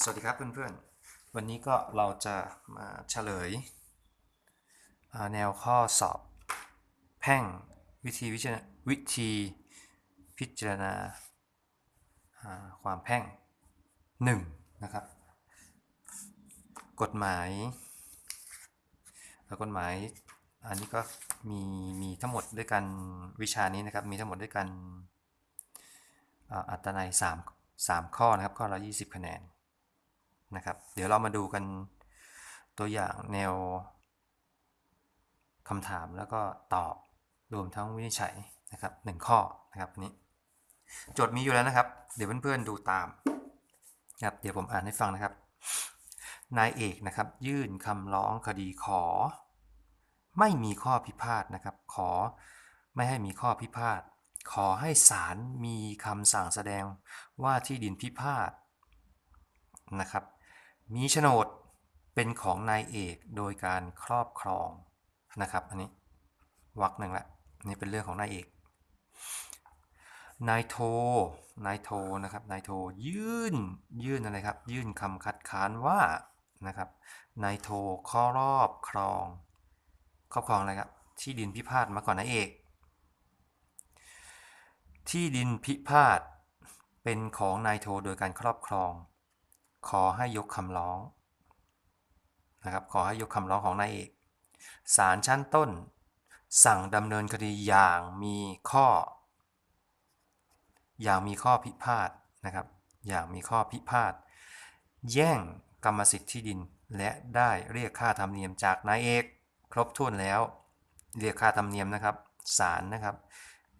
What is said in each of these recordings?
สวัสดีครับเพื่อนๆ วันนี้ก็เราจะมาเฉลย แนวข้อสอบแพ่งวิธีวิจารณวิธีพิจารณาความแพ่งหนึ่งนะครับ กฎหมายกฎหมายอันนี้ก็มีมีทั้งหมดด้วยกันวิชานี้นะครับ มีทั้งหมดด้วยกันอัตนัยสามสามข้อนะครับ ข้อละ20 คะแนน นะครับ เดี๋ยวเรามาดูกันตัวอย่างแนวคำถามแล้วก็ตอบรวมทั้งวินิจฉัยนะครับหนึ่งข้อนะครับนนี้โจทย์มีอยู่แล้วนะครับ เดี๋ยวเพื่อนๆดูตามนะครับเดี๋ยวผมอ่านให้ฟังนะครับ นายเอกนะครับ ยื่นคำร้องคดีขอ ไม่มีข้อพิพาทนะครับ ขอไม่ให้มีข้อพิพาทขอให้ศาลมีคำสั่งแสดงว่าที่ดินพิพาทนะครับ มีโฉนดเป็นของนายเอกโดยการครอบครองนะครับอันนี้วักหนึ่งละนี่เป็นเรื่องของนายเอกนายโทนายโทนะครับนายโทยื่นยื่นอะไรครับ ยื่นคำคัดค้านว่านะครับนายโทครอบครอง ครอบครองอะไรครับที่ดินพิพาทมาก่อนนายเอก ที่ดินพิพาทเป็นของนายโทโดยการครอบครอง ขอให้ยกคำร้องนะครับขอให้ยกคำร้องของนายเอกศาลชั้นต้น สั่งดำเนินคดีอย่างมีข้อ อย่างมีข้อพิพาทนะครับ อย่างมีข้อพิพาทแย่งกรรมสิทธิ์ที่ดินและได้เรียกค่าธรรมเนียมจากนายเอก ครบถ้วนแล้ว เรียกค่าธรรมเนียมนะครับศาลนะครับ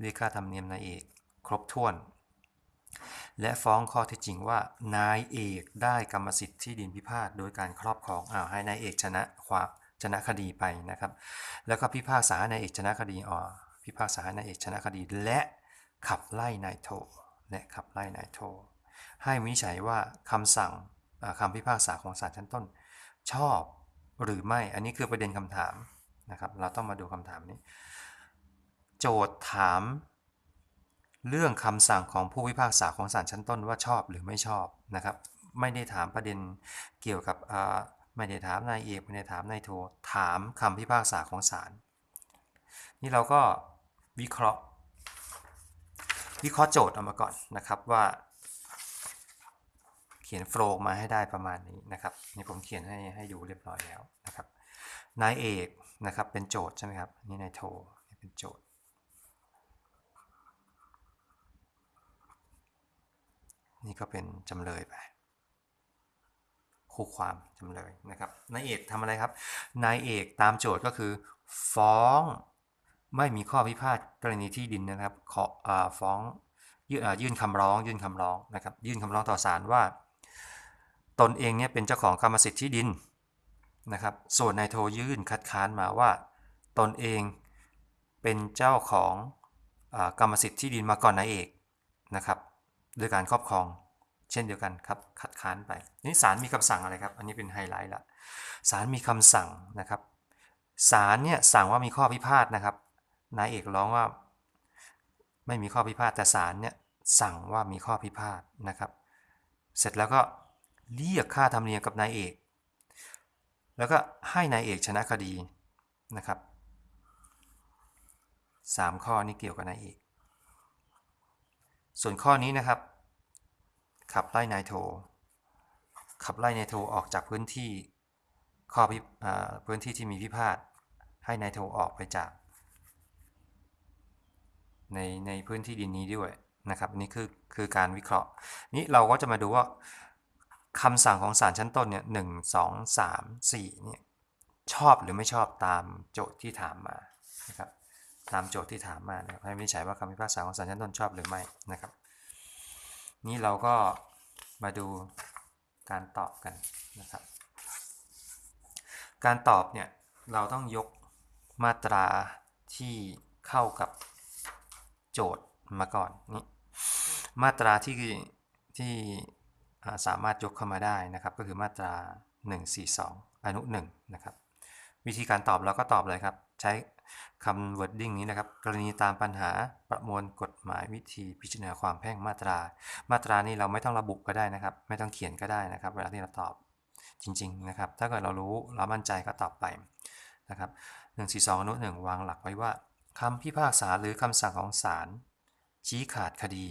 เรียกค่าธรรมเนียมนายเอก ครบถ้วน และฟ้องข้อเท็จจริงว่านายเอกได้กรรมสิทธิ์ที่ดินพิพาทโดยการครอบครองอ้าวให้นายเอกชนะความชนะคดีไปนะครับ แล้วก็พิพากษานายเอกชนะคดีอ๋อพิพากษานายเอกชนะคดี และขับไล่นายโทและขับไล่นายโท ให้วินิจฉัยว่าคำสั่งอ่าคำพิพากษาของศาลชั้นต้น ชอบหรือไม่อันนี้คือประเด็นคำถามนะครับ เราต้องมาดูคำถามนี้ โจทย์ถาม เรื่องคำสั่งของผู้พิพากษาของศาลชั้นต้นว่าชอบหรือไม่ชอบนะครับ ไม่ได้ถามประเด็นเกี่ยวกับอ่าไม่ได้ถามนายเอกไม่ได้ถามนายโทถามคำพิพากษาของศาลนี่เราก็วิเคราะห์ วิเคราะห์โจทย์ออกมาก่อนนะครับว่า เขียนโฟล์มาให้ได้ประมาณนี้นะครับนี่ผมเขียนให้ให้ดูเรียบร้อยแล้วนะครับนายเอกนะครับเป็นโจทย์ใช่ไหมครับนี่นายโทเป็นโจทย์ นี่ก็เป็นจำเลยไปคู่ความจำเลยนะครับนายเอกทำอะไรครับนายเอกตามโจทย์ก็คือ ฟ้องไม่มีข้อพิพาทกรณีที่ดินนะครับขออฟ้องยื่นอ่ายื่นคำร้อง ยื่นคำร้องนะครับยื่นคำร้องต่อศาลว่า ตนเองเนี่ยเป็นเจ้าของกรรมสิทธิ์ที่ดินนะครับส่วนนายโทยื่นคัดค้านมาว่า ตนเองเป็นเจ้าของอกรรมสิทธิ์ที่ดินมาก่อนนายเอกนะครับ ด้วยการครอบครอง เช่นเดียวกันครับคัดค้านไปนี่ศาลมีคำสั่งอะไรครับ อันนี้เป็นไฮไลท์ละศาลมีคำสั่งนะครับศาลเนี่ยสั่งว่ามีข้อพิพาทนะครับนายเอกร้องว่าไม่มีข้อพิพาทแต่ศาลเนี่ยสั่งว่ามีข้อพิพาทนะครับ เสร็จแล้วก็เรียกค่าธรรมเนียมกับนายเอก แล้วก็ให้นายเอกชนะคดีนะครับสามข้อนี้เกี่ยวกับนายเอก ส่วนข้อนี้นะครับ ขับไล่นายโท ขับไล่นายโทออกจากพื้นที่ข้อพอพื้นที่ที่มีพิพาทให้นายโทออกไปจาก ในในพื้นที่ดินนี้ด้วยนะครับนี่คือคือการวิเคราะห์ นี้เราก็จะมาดูว่าคำสั่งของศาลชั้นต้นเนี่ยหนึ่งสองสามสี่เนี่ยชอบหรือไม่ชอบตามโจทย์ที่ถามมานะครับ ตามโจทย์ที่ถามมานะครับให้วินิจฉัยว่าคำพิพากษาของศาลชั้นต้นชอบหรือไม่นะครับ นี่เราก็มาดูการตอบกันนะครับ การตอบเนี่ยเราต้องยกมาตราที่เข้ากับโจทย์มาก่อนนี่มาตราที่ที่สามารถยกเข้ามาได้นะครับ ก็คือมาตรา 142 อนุ1นะครับวิธีการตอบเราก็ตอบเลยครับ ใช้คำ wording นี้นะครับ กรณีตามปัญหาประมวลกฎหมายวิธีพิจารณาความแพ่งมาตรา มาตรานี้เราไม่ต้องระบุก็ได้นะครับ ไม่ต้องเขียนก็ได้นะครับ เวลาที่เราตอบจริง ๆ นะครับ ถ้าเกิดเรารู้เรามั่นใจก็ตอบไปนะครับ142อนุ1วางหลักไว้ว่าคำพิพากษาหรือคำสั่งของศาลชี้ขาดคดี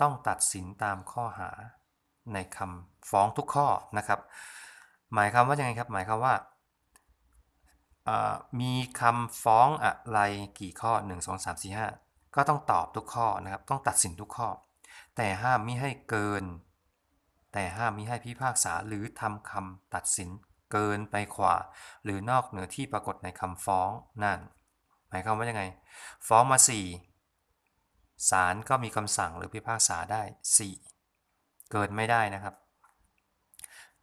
ต้องตัดสินตามข้อหาในคำฟ้องทุกข้อนะครับ หมายความว่ายังไงครับ หมายความว่า มีคำฟ้องอะไรกี่ข้อ 1 2 3 4 5 ก็ต้องตอบทุกข้อนะครับ ต้องตัดสินทุกข้อ แต่ห้ามมิให้เกิน แต่ห้ามมิให้พิพากษาหรือทำคำตัดสินเกินไปกว่า หรือนอกเหนือที่ปรากฏในคำฟ้องนั่น หมายความว่ายังไง ฟ้องมา 4 ศาลก็มีคำสั่งหรือพิพากษาได้ 4 เกินไม่ได้นะครับ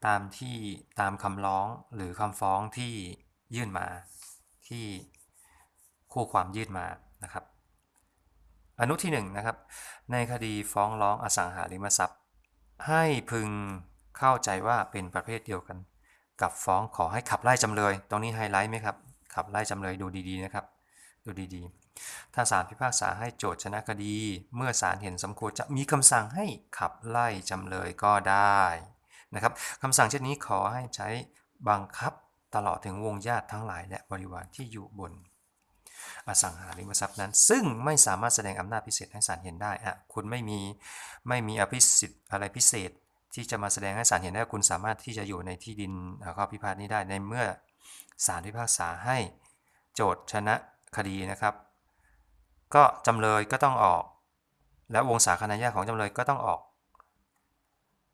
ตามที่ตามคำร้องหรือคำฟ้องที่ ยื่นมาที่คู่ความยื่นมานะครับ อนุที่1นงนะครับ ในคดีฟ้องร้องอสังหาริมทรัพย์ ให้พึงเข้าใจว่าเป็นประเภทเดียวกัน กับฟ้องขอให้ขับไล่จำเลย ตรงนี้ไฮไลท์ไหมครับ ขับไล่จำเลยดูดีๆนะครับดูดีๆ ถ้าศาลพิพากษาให้โจทย์ชนะคดี เมื่อศาลเห็นสมควรจะมีคำสั่งให้ขับไล่จำเลยก็ได้นะครับคำสั่งเช่นนี้ขอให้ใช้บังคับ ตลอดถึงวงญาติทั้งหลายและบริวารที่อยู่บน อสังหาริมทรัพย์นั้น ซึ่งไม่สามารถแสดงอำนาจพิเศษให้ศาลเห็นได้อะคุณไม่มีไม่มีอภิสิทธิ์อะไรพิเศษที่จะมาแสดงให้ศาลเห็นได้คุณสามารถที่จะอยู่ในที่ดินข้อพิพาทนี้ได้ในเมื่อศาลพิพากษาให้โจทย์ชนะคดีนะครับ ก็จำเลยก็ต้องออก และวงสาคณะญาติของจำเลยก็ต้องออก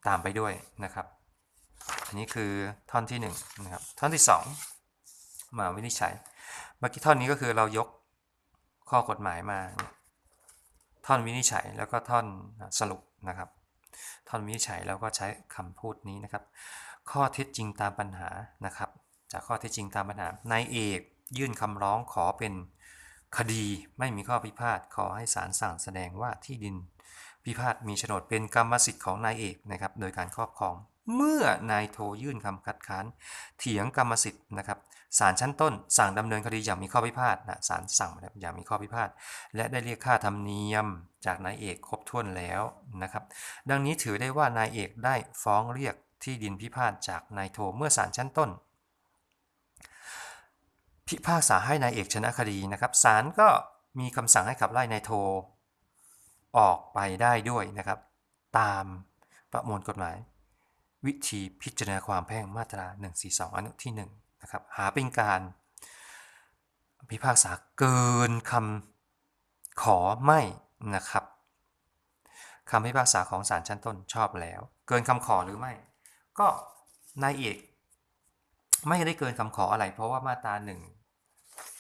ตามไปด้วยนะครับ อันนี้คือท่อนที่1นนะครับท่อนที่ 2 มาวินิจฉัยเมื่อกี้ท่อนนี้ก็คือเรายกข้อกฎหมายมา ท่อนวินิจฉัยแล้วก็ท่อนสรุปนะครับ ท่อนวินิจฉัยแล้วก็ใช้คำพูดนี้นะครับ ข้อเท็จจริงตามปัญหานะครับ จากข้อเท็จจริงตามปัญหานายเอกยื่นคำร้องขอเป็นคดีไม่มีข้อพิพาทขอให้ศาลสั่งแสดงว่าที่ดินพิพาทมีโฉนดเป็นกรรมสิทธิ์ของนายเอกนะครับ โดยการครอบครอง เมื่อนายโทยื่นคำคัดค้านเถียงกรรมสิทธิ์นะครับศาลชั้นต้น สั่งดำเนินคดีอย่างมีข้อพิพาทนะศาลสั่งอย่างมีข้อพิพาทและได้เรียกค่าธรรมเนียมจากนายเอกครบถ้วนแล้วนะครับ ดังนี้ถือได้ว่านายเอกได้ฟ้องเรียกที่ดินพิพาทจากนายโทเมื่อศาลชั้นต้น พิพากษาให้นายเอกชนะคดีนะครับศาลก็มีคำสั่งให้ขับไล่นายโทออกไปได้ด้วยนะครับ ตามประมวลกฎหมาย วิธีพิจารณาความแพ่งมาตรา 142 อนุที่1นะครับหาเป็นการพิพากษาเกินคำขอไม่นะครับคำพิพากษาของศาลชั้นต้นชอบแล้ว เกินคำขอหรือไม่ ก็นายเอกไม่ได้เกินคำขออะไร เพราะว่ามาตรา1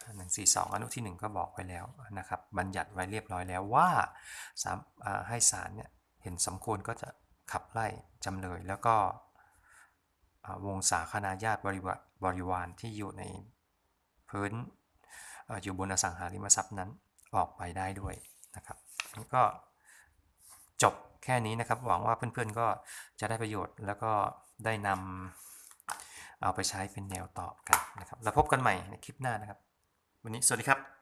142 อนุที่ 1 ก็บอกไว้แล้วนะครับ บัญญัติไว้เรียบร้อยแล้วว่าให้ศาลเนี่ยเห็นสมควรก็จะ ขับไล่จำเลยแล้วก็วงศาคณาญาติบริวารบริวารที่อยู่ในพื้นอยู่บนอสังหาริมทรัพย์นั้นออกไปได้ด้วยนะครับนี่ก็จบแค่นี้นะครับ หวังว่าเพื่อนๆก็จะได้ประโยชน์ แล้วก็ได้นำเอาไปใช้เป็นแนวตอบกันนะครับ แล้วพบกันใหม่ในคลิปหน้านะครับ วันนี้สวัสดีครับ